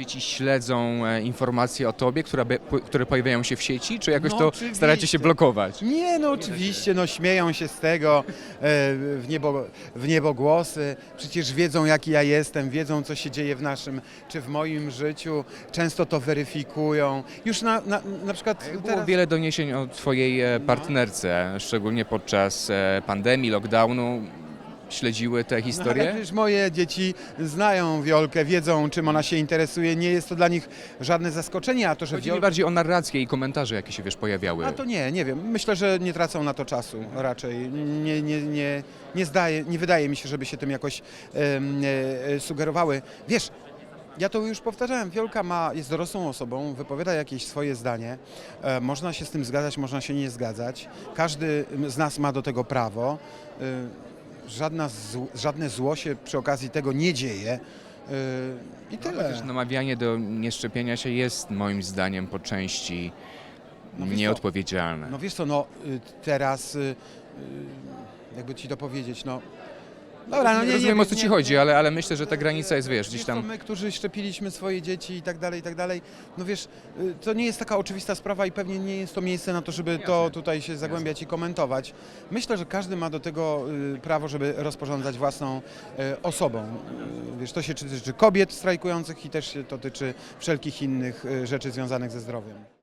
Dzieci śledzą e, informacje o tobie, które, które pojawiają się w sieci, czy jakoś No, to oczywiście. staracie się blokować? Nie, no oczywiście, no śmieją się z tego e, w niebo, w niebogłosy. Przecież wiedzą, jaki ja jestem, wiedzą, co się dzieje w naszym, czy w moim życiu. Często to weryfikują. Już na, na, na przykład Było teraz... wiele doniesień o twojej e, partnerce, szczególnie podczas e, pandemii, lockdownu. Śledziły te No, historie? przecież moje dzieci znają Wiolkę, wiedzą, czym ona się interesuje. Nie jest to dla nich żadne zaskoczenie, a to, że Chodzi mi Wiolka... bardziej o narracje i komentarze, jakie się wiesz pojawiały. A to nie, nie wiem. Myślę, że nie tracą na to czasu raczej. Nie, nie, nie, nie, zdaje, nie wydaje mi się, żeby się tym jakoś em, e, sugerowały. Wiesz, ja to już powtarzałem, Wiolka ma, jest dorosłą osobą, wypowiada jakieś swoje zdanie. E, można się z tym zgadzać, można się nie zgadzać. Każdy z nas ma do tego prawo. E, żadna zł, żadne zło się przy okazji tego nie dzieje. E, I tyle. Też namawianie do nieszczepienia się jest moim zdaniem po części No wiesz co, nieodpowiedzialne. No wiesz co, no y, teraz, y, y, jakby ci to powiedzieć, no... Dobra, no nie, nie, Rozumiem o co ci nie, chodzi, ale, ale myślę, że ta granica jest, wiesz, gdzieś Wiesz co, tam... my, którzy szczepiliśmy swoje dzieci i tak dalej, i tak dalej, no wiesz, y, to nie jest taka oczywista sprawa i pewnie nie jest to miejsce na to, żeby to Jasne. tutaj się zagłębiać i komentować. Myślę, że każdy ma do tego y, prawo, żeby rozporządzać własną y, osobą. Y, Wiesz, to się tyczy kobiet strajkujących i też się to tyczy wszelkich innych y, rzeczy związanych ze zdrowiem.